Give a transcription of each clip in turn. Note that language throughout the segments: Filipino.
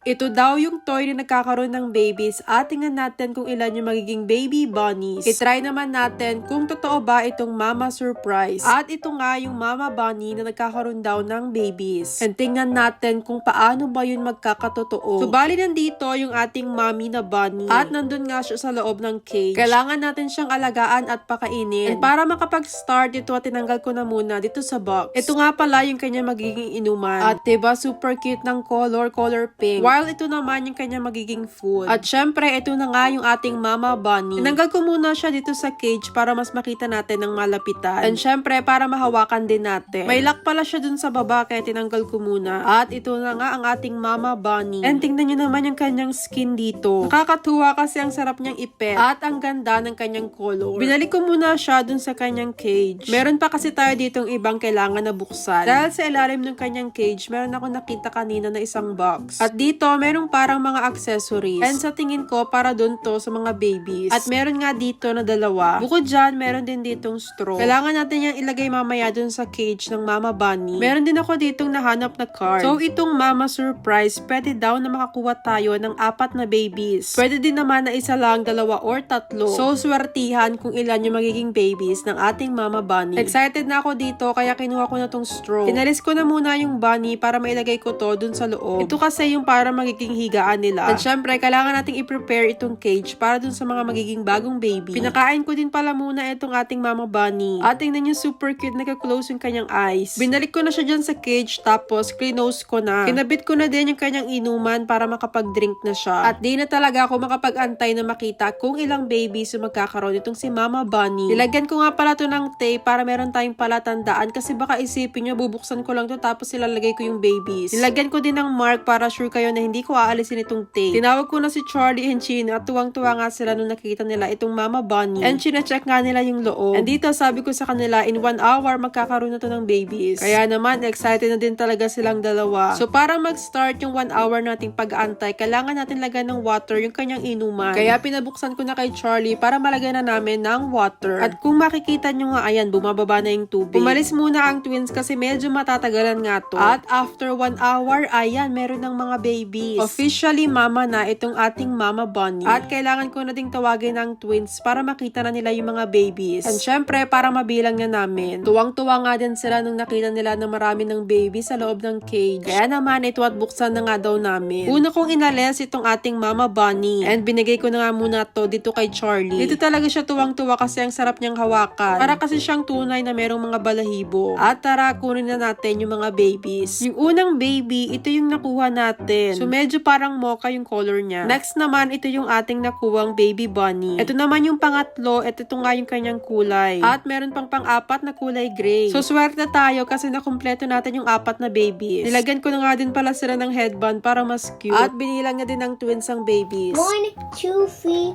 Ito daw yung toy na nagkakaroon ng babies at tingnan natin kung ilan yung magiging baby bunnies. I-try naman natin kung totoo ba itong mama surprise. At ito nga yung mama bunny na nagkakaroon daw ng babies. And tingnan natin kung paano ba yun magkakatotoo. So bali nandito yung ating mommy na bunny. At nandun nga siya sa loob ng cage. Kailangan natin siyang alagaan at pakainin. And para makapag-start ito, tinanggal ko na muna dito sa box. Ito nga pala yung kanya magiging inuman. At diba super cute ng color, color pink. While ito naman yung kanya magiging food. At syempre, ito na nga yung ating mama bunny. Tinanggal ko muna siya dito sa cage para mas makita natin ng malapitan. And syempre, para mahawakan din natin. May lock pala siya dun sa baba kaya tinanggal ko muna. At ito na nga ang ating mama bunny. And tingnan nyo naman yung kanyang skin dito. Nakakatuwa kasi ang sarap niyang ipet. At ang ganda ng kanyang color. Binalik ko muna siya dun sa kanyang cage. Meron pa kasi tayo ditong ibang kailangan na buksan. Dahil sa ilalim ng kanyang cage, meron ako nakita kanina na isang box. At dito, merong parang mga accessories. And sa tingin ko, para dun to sa mga babies. At meron nga dito na dalawa. Bukod dyan, meron din ditong straw. Kailangan natin yung ilagay mamaya dun sa cage ng Mama Bunny. Meron din ako ditong nahanap na card. So, itong Mama Surprise, pwede daw na makakuha tayo ng apat na babies. Pwede din naman na isa lang, dalawa, or tatlo. So, swertihan kung ilan yung magiging babies ng ating Mama Bunny. Excited na ako dito, kaya kinuha ko na tong straw. Inalis ko na muna yung bunny para mailagay ko to dun sa loob. Ito kasi yung para magiging higaan nila. At syempre, kailangan nating i-prepare itong cage para dun sa mga magiging bagong baby. Pinakain ko din pala muna itong ating Mama Bunny. At tingnan niyo super cute, nagka-close yung kanyang eyes. Binalik ko na siya dyan sa cage, tapos clinose ko na. Kinabit ko na din yung kanyang inuman para makapag-drink na siya. At di na talaga ako makapag-antay na makita kung ilang babies yung magkakaroon itong si Mama Bunny. Nilagyan ko nga pala to ng tape para meron tayong palatandaan kasi baka isipin nyo bubuksan ko lang to tapos ilalagay ko yung babies. Nilagyan ko din ng mark para sure kayo na hindi ko aalisin itong tape. Tinawag ko na si Charlie and Chino at tuwang-tuwa nga sila nung nakikita nila itong Mama Bunny. And chine-check nga nila yung loob. And dito sabi ko sa kanila in one hour magkakaroon na to ng babies. Kaya naman excited na din talaga silang dalawa. So para mag-start yung one hour nating pag-aantay, kailangan natin lagyan ng water yung kanyang inuman. Kaya pinabuksan ko na kay Charlie para malagyan na namin ng water. At kung makikita nyo nga, ayan, bumababa na yung tubig. Umalis muna ang twins kasi medyo matatagalan nga to. At after one hour, ayan, meron ng mga babies. Officially, mama na itong ating mama bunny. At kailangan ko na ding tawagin ang twins para makita na nila yung mga babies. And syempre, para mabilang na namin. Tuwang-tuwa nga din sila nung nakita nila na marami ng babies sa loob ng cage. Kaya naman, ito at buksan na nga daw namin. Una kong inalis itong ating mama bunny. And binigay ko na nga muna to dito kay Charlie. Dito talaga siya tuwang-tuwa kasi ang sarap niyang hawakan. Para kasi siyang tunay na merong mga balahibo. At tara, kunin na natin yung mga babies. Yung unang baby, ito yung nakuha natin. So medyo parang mocha yung color niya. Next naman, ito yung ating nakuwang baby bunny. Ito naman yung pangatlo, at ito nga yung kanyang kulay. At meron pang pang-apat na kulay gray. So swerte tayo kasi nakumpleto natin yung apat na babies. Nilagyan ko na nga din pala sila ng headband para mas cute. At binilang na din ng twins ang babies. One, two, three,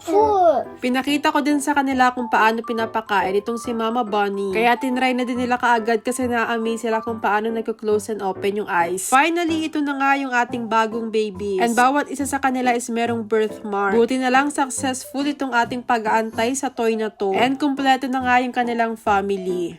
four. Pinakita ko din sa kanila kung paano pinapakain itong si Mama Bunny. Kaya tinry na din nila kaagad kasi na-amaze sila kung paano nagko-close and open yung eyes. Finally, ito na nga yung ating bagong babies. And bawat isa sa kanila is merong birthmark. Buti na lang successful itong ating pag-aantay sa toy na to. And kumpleto na nga yung kanilang family.